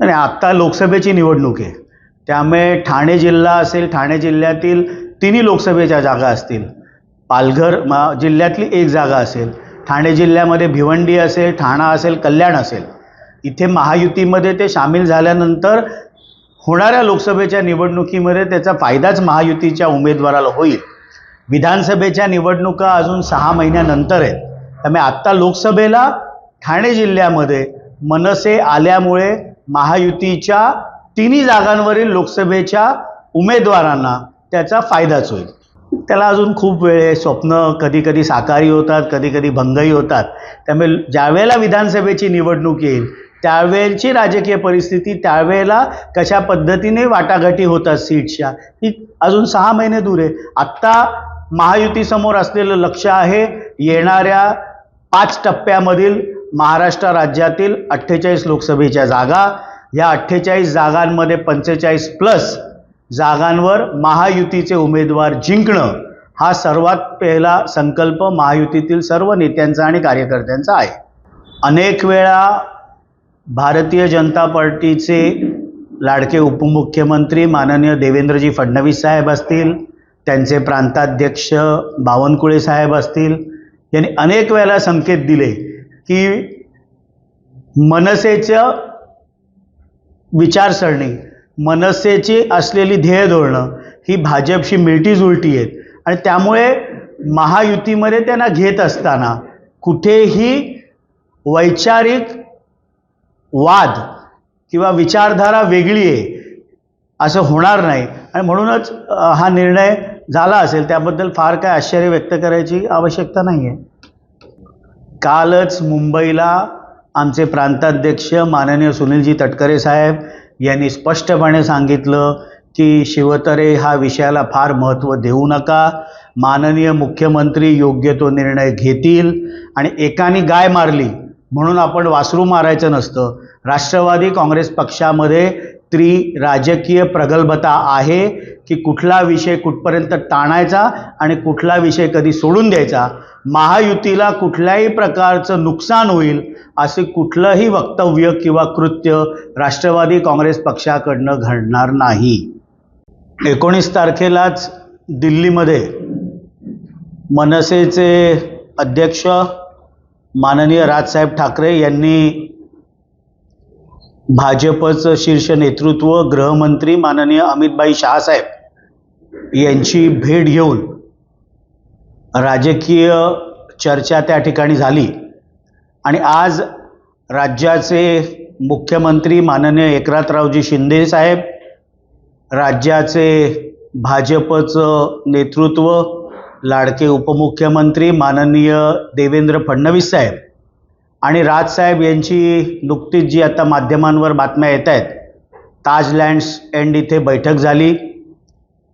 आणि आत्ता लोकसभेची निवडणूक आहे. त्यामुळे ठाणे जिल्हा असेल ठाणे जिल्ह्यातील तिन्ही लोकसभेच्या जागा असतील. पालघर मा जिल्ह्यातली एक जागा असेल. ठाणे जिल्ह्यामध्ये भिवंडी असेल ठाणा असेल कल्याण असेल. इथे महायुतीमध्ये ते सामील झाल्यानंतर होणाऱ्या लोकसभेच्या निवडणुकीमध्ये त्याचा फायदाच महायुतीच्या उमेदवाराला होईल. विधानसभेच्या निवडणुका अजून सहा महिन्यानंतर आहेत. त्यामुळे आत्ता लोकसभेला ठाणे जिल्ह्यामध्ये मनसे आल्यामुळे महायुतीच्या तिन्ही जागांवरील लोकसभेच्या उमेदवारांना त्याचा फायदाच होईल. त्याला अजून खूप वेळ आहे. स्वप्न कधी कधी साकारी होतात कधी कधी भंगही होतात. त्यामुळे ज्यावेळेला विधानसभेची निवडणूक येईल त्यावेळेची राजकीय परिस्थिती त्यावेळेला कशा पद्धतीने वाटाघाटी होतात सीट्सच्या ही अजून सहा महिने दूर आहे. आत्ता महायुतीसमोर असलेलं लक्ष आहे येणाऱ्या पाच टप्प्यामधील महाराष्ट्र राज्यातील अठ्ठेचाळीस लोकसभेच्या जागा. या अठ्ठेचाळीस जागांमध्ये पंचेचाळीस प्लस जागांवर महायुतीचे उमेदवार जिंकणं हा सर्वात पहिला संकल्प महायुतीतील सर्व नेत्यांचा आणि कार्यकर्त्यांचा आहे. अनेक वेळा भारतीय जनता पार्टीचे लाडके उपमुख्यमंत्री माननीय देवेंद्रजी फडणवीस साहेब असतील त्यांचे प्रांताध्यक्ष बावनकुळे साहेब असतील यांनी अनेक वेळेला संकेत दिले की मनसेचं विचारसरणी मनसेची असलेली ध्येय धोरणं ही भाजपशी मिळतीजुळती आहेत. आणि त्यामुळे महायुतीमध्ये त्यांना घेत असताना कुठेही वैचारिक वाद किंवा विचारधारा वेगळी आहे असं होणार नाही. आणि म्हणूनच हा निर्णय झाला असेल त्याबद्दल फार काय आश्चर्य व्यक्त करायची आवश्यकता नाही आहे कालच मुंबईला आमचे प्रांताध्यक्ष माननीय सुनीलजी तटकरे साहेब यांनी स्पष्टपणे सांगितलं की शिवतरे हा विषयाला फार महत्त्व देऊ नका. माननीय मुख्यमंत्री योग्य तो निर्णय घेतील आणि एकाने गाय मारली म्हणून आपण वासरू मारायचं नसतं. राष्ट्रवादी काँग्रेस पक्षामध्ये त्री राजकीय प्रगल्भता आहे की कुठला विषय कुठपर्यंत ताणायचा आणि कुठला विषय कधी सोडून द्यायचा? महायुतीला कुठल्याही प्रकारचं नुकसान होईल असे कुठलंही वक्तव्य किंवा कृत्य राष्ट्रवादी काँग्रेस पक्षाकडनं घडणार नाही. एकोणीस तारखेलाच दिल्लीमध्ये मनसेचे अध्यक्ष माननीय राजसाहेब ठाकरे यांनी भाजपचं शीर्ष नेतृत्व गृहमंत्री माननीय अमितभाई शहासाहेब यांची भेट घेऊन राजकीय चर्चा त्या ठिकाणी झाली. आणि आज राज्याचे मुख्यमंत्री माननीय एकनाथरावजी शिंदे साहेब राज्याचे भाजपचं नेतृत्व लाडके उपमुख्यमंत्री माननीय देवेंद्र फडणवीस साहेब आणि राजसाहेब यांची नुकतीच जी आता माध्यमांवर बातम्या येत आहेत ताज लँड्स एंड इथे बैठक झाली.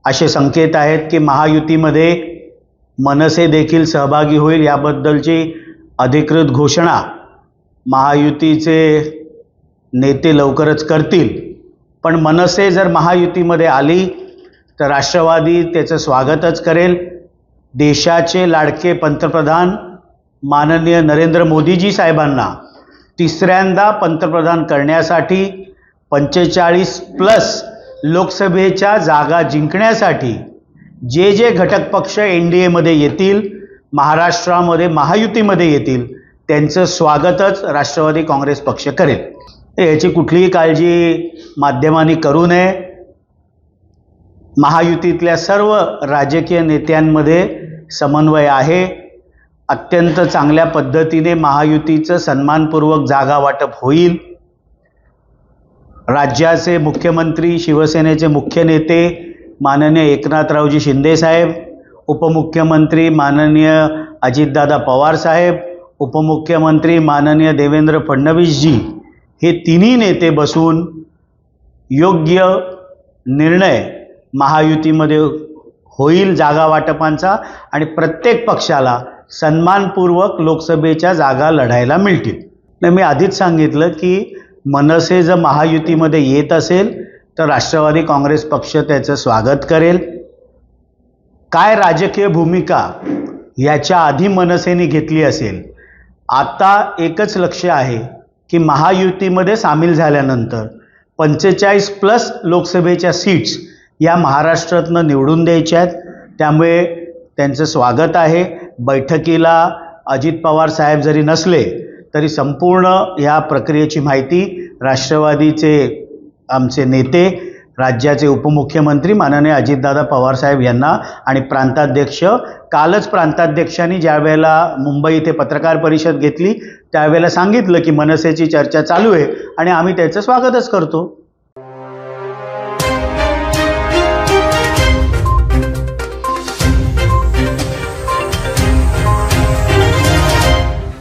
असे संकेत आहेत की महायुतीमध्ये मनसे देखील सहभागी होईल याबद्दलची अधिकृत घोषणा महायुतीचे नेते लवकरच करतील. पण मनसे जर महायुतीमध्ये आली तर राष्ट्रवादी त्याचं स्वागतच करेल. देशाचे लाडके पंतप्रधान माननीय नरेंद्र मोदीजी साहेबांना तिसऱ्यांदा पंतप्रधान करण्यासाठी पंचेचाळीस प्लस लोकसभेच्या जागा जिंकण्यासाठी जे जे घटक पक्ष एन डी एमध्ये येतील महाराष्ट्रामध्ये महायुतीमध्ये येतील त्यांचं स्वागतच राष्ट्रवादी काँग्रेस पक्ष करेल. याची कुठलीही काळजी माध्यमांनी करू नये. महायुतीतल्या सर्व राजकीय नेत्यांमध्ये समन्वय आहे. अत्यंत चांगल्या पद्धतीने महायुतीचं सन्मानपूर्वक जागा वाटप होईल. राज्याचे मुख्यमंत्री शिवसेनेचे मुख्य नेते माननीय एकनाथरावजी शिंदेसाहेब उपमुख्यमंत्री माननीय अजितदादा पवार साहेब उपमुख्यमंत्री माननीय देवेंद्र फडणवीसजी हे तिन्ही नेते बसून योग्य निर्णय महायुतीमध्ये होईल जागा वाटपांचा आणि प्रत्येक पक्षाला सन्मानपूर्वक लोकसभेच्या जागा लढायला मिळतील. नाही मी आधीच सांगितलं की मनसे जर महायुतीमध्ये येत असेल तर राष्ट्रवादी काँग्रेस पक्ष त्याचं स्वागत करेल. काय राजकीय भूमिका याच्या आधी मनसेने घेतली असेल? आता एकच लक्ष आहे की महायुतीमध्ये सामील झाल्यानंतर पंचेचाळीस प्लस लोकसभेच्या सीट्स या महाराष्ट्रातनं निवडून द्यायच्या आहेत. त्यामुळे त्यांचं स्वागत आहे. बैठकीला अजित पवार साहेब जरी नसले तरी संपूर्ण ह्या प्रक्रियेची माहिती राष्ट्रवादीचे आमचे नेते राज्याचे उपमुख्यमंत्री माननीय अजितदादा पवारसाहेब यांना आणि प्रांताध्यक्ष कालच प्रांताध्यक्षांनी ज्यावेळेला मुंबई इथे पत्रकार परिषद घेतली त्यावेळेला सांगितलं की मनसेची चर्चा चालू आहे आणि आम्ही त्याचं स्वागतच करतो.